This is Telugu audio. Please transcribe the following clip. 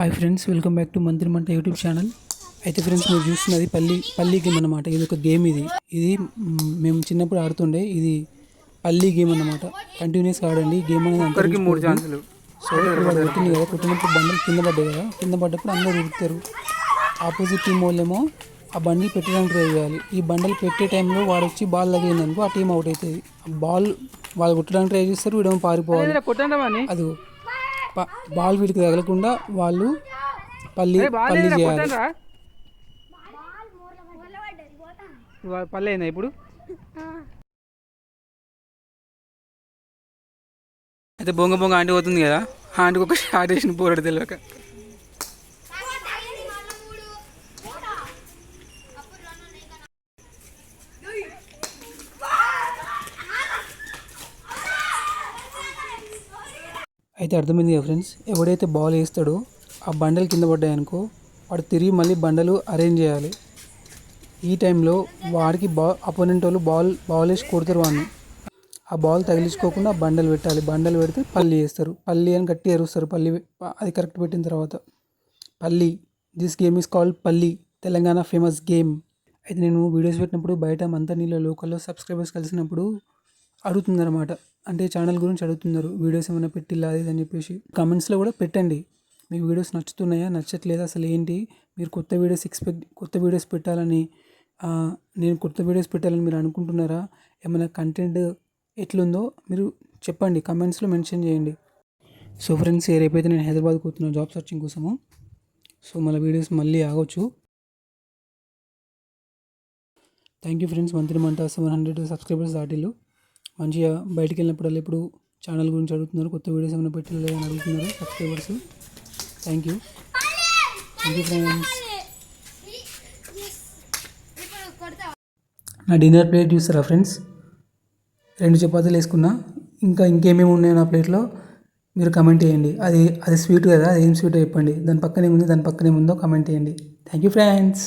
Hi friends welcome back to Mantri Manta YouTube channel అయితే ఫ్రెండ్స్ మీరు చూస్తున్నది పల్లి పల్లి గేమ్ అన్నమాట. ఇది ఒక గేమ్ ఇది. ఇది మేము చిన్నప్పుడు ఆడుతుండే ఇది పల్లి గేమ్ అన్నమాట. కంటిన్యూస్గా ఆడండి. గేమ్ అనేది ఒక్కరికి మూడు ఛాన్సులు సో కొట్టింది కదా. కొట్టినప్పుడు బండలు కింద పడ్డాయి కదా. కింద పడ్డప్పుడు అందరూ ఉరుకుతారు ఆపోజిట్ టీం వాళ్ళేమో ఆ బండిల్ పెట్టడానికి ట్రై చేయాలి. ఈ బండలు పెట్టే టైంలో వాడు వచ్చి బాల్ తగిలింది అనుకో ఆ టీం అవుట్ అవుతుంది. బాల్ వాళ్ళు కొట్టడానికి ట్రై చేస్తారు వీడేమో పారిపోవాలి. అది బాల్ వీడికి తగలకుండా వాళ్ళు పల్లి పల్లి చేయాలి. పల్లె అయిందా ఇప్పుడు? అయితే బొంగ బొంగ ఆంటీ పోతుంది కదా? ఆంటీకి ఒక షాట్ వేసిన పోరాడు తెలియక అయితే అర్థమైంది కదా ఫ్రెండ్స్ ఎవడైతే బాల్ వేస్తాడో ఆ బండలు కింద పడ్డాయనుకో వాడు తిరిగి మళ్ళీ బండలు అరేంజ్ చేయాలి. ఈ టైంలో వాడికి బా అపోనెంట్ వాళ్ళు బాల్ బాల్ వేసి కొడతారు వాడిని. ఆ బాల్ తగిలించుకోకుండా బండలు పెట్టాలి. బండలు పెడితే పల్లి వేస్తారు. పల్లి అని గట్టి ఎరుస్తారు. పల్లి అది కరెక్ట్ పెట్టిన తర్వాత. పల్లి. దిస్ గేమ్ ఈస్ కాల్డ్ పల్లి. తెలంగాణ ఫేమస్ గేమ్ అయితే నేను వీడియోస్ పెట్టినప్పుడు బయట మంత నీళ్ళ లోకల్లో సబ్స్క్రైబర్స్ కలిసినప్పుడు అడుగుతుందన్నమాట. అంటే ఛానల్ గురించి అడుగుతున్నారు. వీడియోస్ ఏమైనా పెట్టిలా అని చెప్పేసి కమెంట్స్లో కూడా పెట్టండి. మీకు వీడియోస్ నచ్చుతున్నాయా? నచ్చట్లేదా? అసలు ఏంటి? మీరు కొత్త వీడియోస్ ఎక్స్పెక్ట్ కొత్త వీడియోస్ పెట్టాలని నేను కొత్త వీడియోస్ పెట్టాలని మీరు అనుకుంటున్నారా? ఏమైనా కంటెంట్ ఎట్లుందో మీరు చెప్పండి. కమెంట్స్లో మెన్షన్ చేయండి. సో ఫ్రెండ్స్ రేపైతే నేను హైదరాబాద్కి పోతున్నాను జాబ్ సర్చింగ్ కోసము. సో మళ్ళీ వీడియోస్ మళ్ళీ ఆగొచ్చు. థ్యాంక్ యూ ఫ్రెండ్స్ మంత్రి మంట సెవెన్ హండ్రెడ్ సబ్స్క్రైబర్స్ దాటిల్లు. మంచిగా బయటికి వెళ్ళినప్పుడల్లా ఇప్పుడు ఛానల్ గురించి అడుగుతున్నారు కొత్త వీడియోస్ ఏమైనా పెట్టలేదు అని అడుగుతున్నారు subscribers. Thank you. Thank you friends నా డిన్నర్ ప్లేట్ చూస్తారా ఫ్రెండ్స్? రెండు చపాతీలు వేసుకున్నా. ఇంకా ఇంకేమేమి ఉన్నాయో నా ప్లేట్లో? మీరు కమెంట్ చేయండి. అది అది స్వీట్ కదా అది ఏం స్వీట్ చెప్పండి. దాని పక్కనే ఉంది దాని పక్కనే ఉందో కమెంట్ చేయండి. Thank you friends